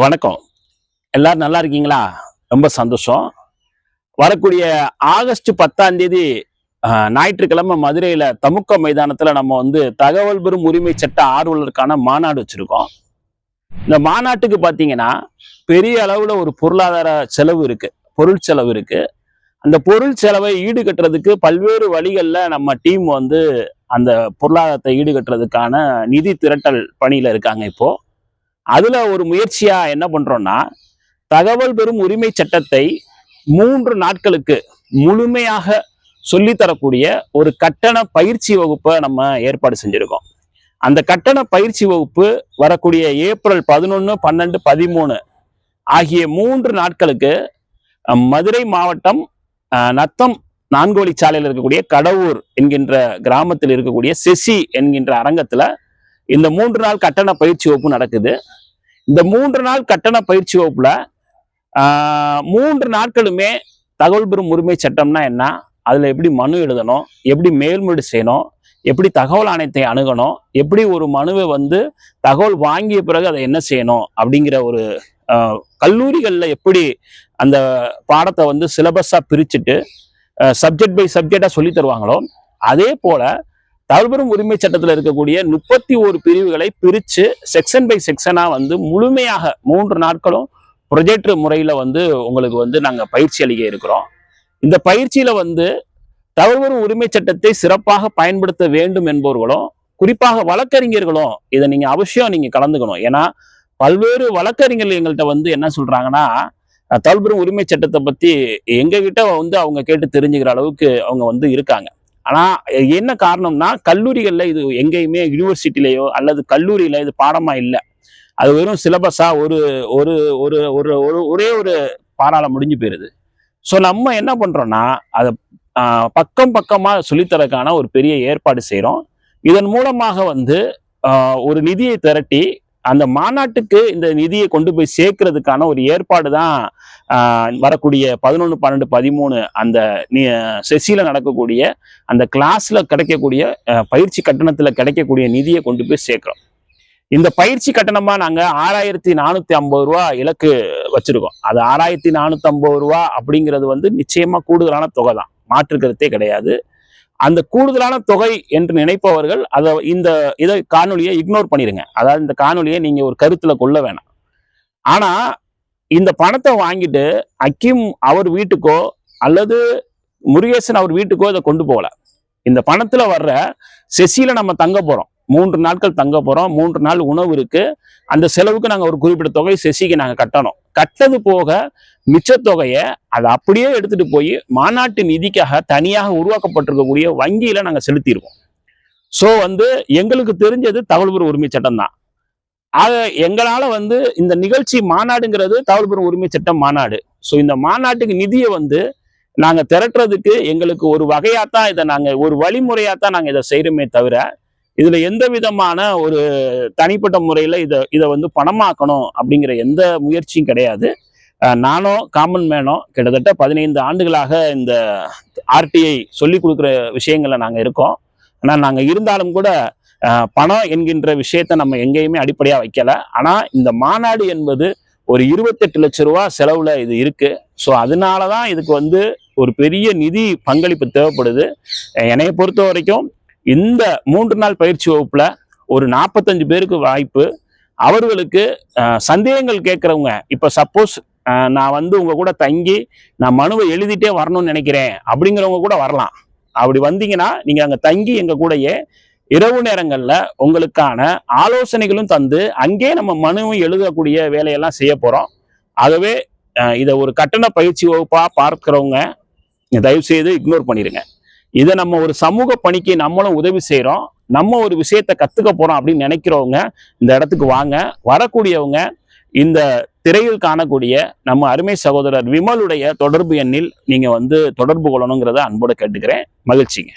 வணக்கம். எல்லாரும் நல்லா இருக்கீங்களா? ரொம்ப சந்தோஷம். வரக்கூடிய ஆகஸ்ட் பத்தாம் தேதி ஞாயிற்றுக்கிழமை மதுரையில் தமுக்க மைதானத்தில் நம்ம வந்து தகவல் பெறும் உரிமை சட்ட ஆர்வலருக்கான மாநாடு வச்சுருக்கோம். இந்த மாநாட்டுக்கு பார்த்தீங்கன்னா பெரிய அளவில் ஒரு பொருளாதார செலவு இருக்குது பொருள் செலவு இருக்குது அந்த பொருள் செலவை ஈடுகட்டுறதுக்கு பல்வேறு வழிகளில் நம்ம டீம் வந்து அந்த பொருளாதாரத்தை ஈடுகட்டுறதுக்கான நிதி திரட்டல் பணியில் இருக்காங்க இப்போ. அதுல ஒரு முயற்சியா என்ன பண்றோம்னா தகவல் பெறும் உரிமை சட்டத்தை மூன்று நாட்களுக்கு முழுமையாக சொல்லித்தரக்கூடிய ஒரு கட்டண பயிற்சி வகுப்பை நம்ம ஏற்பாடு செஞ்சிருக்கோம். அந்த கட்டண பயிற்சி வகுப்பு வரக்கூடிய ஏப்ரல் பதினொன்று பன்னெண்டு பதிமூணு ஆகிய மூன்று நாட்களுக்கு மதுரை மாவட்டம் நத்தம் நான்கோழி சாலையில் இருக்கக்கூடிய கடவுர் என்கின்ற கிராமத்தில் இருக்கக்கூடிய செசி என்கின்ற அரங்கத்தில் இந்த மூன்று நாள் கட்டண பயிற்சி வகுப்பு நடக்குது. இந்த மூன்று நாள் கட்டண பயிற்சி வகுப்புல மூன்று நாட்களுமே தகவல் பெறும் உரிமை சட்டம்னா என்ன? அதுல எப்படி மனு எழுதணும்? எப்படி மேல்முறை செய்யணும்? எப்படி தகவல் ஆணையத்தை அணுகணும்? எப்படி ஒரு மனுவை வந்து தகவல் வாங்கிய பிறகு அதை என்ன செய்யணும்? அப்படிங்கிற ஒரு கல்லூரிகளில் எப்படி அந்த பாடத்தை வந்து சிலபஸாக பிரிச்சுட்டு சப்ஜெக்ட் பை சப்ஜெக்டாக சொல்லி தருவாங்களோ அதே போல் தகவல்பெறும் உரிமை சட்டத்தில் இருக்கக்கூடிய முப்பத்தி ஒரு பிரிவுகளை பிரித்து செக்ஷன் பை செக்ஷனா வந்து முழுமையாக மூன்று நாட்களும் ப்ரொஜெக்டர் முறையில் வந்து உங்களுக்கு வந்து நாங்கள் பயிற்சி அளிக்க இருக்கிறோம். இந்த பயிற்சியில் வந்து தகவல்பெறும் உரிமை சட்டத்தை சிறப்பாக பயன்படுத்த வேண்டும் என்பவர்களும் குறிப்பாக வழக்கறிஞர்களும் இதை நீங்கள் அவசியம் நீங்கள் கலந்துக்கணும். ஏன்னா பல்வேறு வழக்கறிஞர்கள் எங்கள்கிட்ட வந்து என்ன சொல்கிறாங்கன்னா அஹ், தகவல்பெறும் உரிமை சட்டத்தை பற்றி எங்ககிட்ட வந்து அவங்க கேட்டு தெரிஞ்சுக்கிற அளவுக்கு அவங்க வந்து இருக்காங்க. ஆனால் என்ன காரணம்னா கல்லூரிகளில் இது எங்கேயுமே யூனிவர்சிட்டிலேயோ அல்லது கல்லூரியில் இது பாடமாக இல்லை. அது வெறும் சிலபஸாக ஒரு ஒரு ஒரு ஒரு ஒரு ஒரே ஒரு பாரால முடிஞ்சு போயிருது. ஸோ நம்ம என்ன பண்ணுறோன்னா அதை பக்கம் பக்கமாக சொல்லித்தரக்கான ஒரு பெரிய ஏற்பாடு செய்கிறோம் இதன் மூலமாக வந்து ஒரு நிதியை திரட்டி அந்த மாநாட்டுக்கு இந்த நிதியை கொண்டு போய் சேர்க்கறதுக்கான ஒரு ஏற்பாடு தான் வரக்கூடிய பதினொன்று பன்னெண்டு பதிமூணு அந்த நி- செசில நடக்கக்கூடிய அந்த கிளாஸில் கிடைக்கக்கூடிய பயிற்சி கட்டணத்தில் கிடைக்கக்கூடிய நிதியை கொண்டு போய் சேர்க்குறோம். இந்த பயிற்சி கட்டணமாக நாங்கள் ஆறாயிரத்தி நானூற்றி ஐம்பது ரூபா இலக்கு வச்சிருக்கோம். அது ஆறாயிரத்தி நானூற்றி ஐம்பது ரூபா அப்படிங்கிறது வந்து நிச்சயமாக கூடுதலான தொகை தான். மாற்று கருத்தே கிடையாது. அந்த கூடுதலான தொகை என்று நினைப்பவர்கள் அதை இந்த இதை காணொலியை இக்னோர் பண்ணிடுங்க அதாவது இந்த காணொலியை நீங்கள் ஒரு கருத்தில் கொள்ள வேணாம். ஆனால் இந்த பணத்தை வாங்கிட்டு அக்கிம் அவர் வீட்டுக்கோ அல்லது முருகேசன் அவர் வீட்டுக்கோ இதை கொண்டு போகல. இந்த பணத்தில் வர்ற செசியில் நம்ம தங்க போகிறோம் மூன்று நாட்கள் தங்க போகிறோம் மூன்று நாள் உணவு இருக்குது அந்த செலவுக்கு நாங்கள் ஒரு குறிப்பிட்ட தொகை செசிக்கு நாங்கள் கட்டணும். கட்டது போக மிச்ச தொகையை அதை அப்படியே எடுத்துகிட்டு போய் மாநாட்டு நிதிக்காக தனியாக உருவாக்கப்பட்டிருக்கக்கூடிய வங்கியில் நாங்கள் செலுத்தியிருக்கோம் ஸோ வந்து எங்களுக்கு தெரிஞ்சது தகவல் உரிமை சட்டம் தான் ஆக எங்களால வந்து இந்த நிகழ்ச்சி மாநாடுங்கிறது தகவல் பெறும் உரிமை சட்டம் மாநாடு. ஸோ இந்த மாநாட்டுக்கு நிதியை வந்து நாங்க திரட்டுறதுக்கு எங்களுக்கு ஒரு வகையாத்தான் இதை நாங்க ஒரு வழிமுறையாத்தான் நாங்க இதை செய்யறோமே தவிர இதுல எந்த விதமான ஒரு தனிப்பட்ட முறையில இதை இதை வந்து பணமாக்கணும் அப்படிங்கிற எந்த முயற்சியும் கிடையாது. நானும் நானோ காமன் மேனோ கிட்டத்தட்ட பதினைந்து ஆண்டுகளாக இந்த ஆர்டிஐ சொல்லி கொடுக்குற விஷயங்களை நாங்கள் இருக்கோம். ஆனால் நாங்கள் இருந்தாலும் கூட பணம் என்கின்ற விஷயத்தை நம்ம எங்கேயுமே அடிப்படையா வைக்கல. ஆனா இந்த மாநாடு என்பது ஒரு இருபத்தெட்டு லட்ச ரூபா செலவுல இது இருக்கு. ஸோ அதனாலதான் இதுக்கு வந்து ஒரு பெரிய நிதி பங்களிப்பு தேவைப்படுது. என்னையை என்னைய பொறுத்த வரைக்கும் இந்த மூன்று நாள் பயிற்சி வகுப்புல ஒரு நாற்பத்தஞ்சு பேருக்கு வாய்ப்பு. அவர்களுக்கு சந்தேகங்கள் கேட்குறவங்க இப்போ சப்போஸ் நான் வந்து உங்க கூட தங்கி நான் மனுவை எழுதிட்டே வரணும்னு நினைக்கிறேன் அப்படிங்கிறவங்க கூட வரலாம். அப்படி வந்தீங்கன்னா நீங்க அங்க தங்கி எங்க கூடயே இரவு நேரங்களில் உங்களுக்கான ஆலோசனைகளும் தந்து அங்கே நம்ம மனுவும் எழுதக்கூடிய வேலையெல்லாம் செய்ய போகிறோம் ஆகவே இதை ஒரு கட்டண பயிற்சி வகுப்பாக பார்க்குறவங்க தயவு செய்து இக்னோர் பண்ணிடுங்க இதை நம்ம ஒரு சமூக பணிக்கு நம்மளும் உதவி செய்கிறோம் நம்ம ஒரு விஷயத்தை கற்றுக்க போகிறோம் அப்படின்னு நினைக்கிறவங்க இந்த இடத்துக்கு வாங்க. வரக்கூடியவங்க இந்த திரையில் காணக்கூடிய நம்ம அருமை சகோதரர் விமலுடைய தொடர்பு எண்ணில் நீங்கள் வந்து தொடர்பு கொள்ளணுங்கிறத அன்போடு கேட்டுக்கிறேன். மகிழ்ச்சிங்க.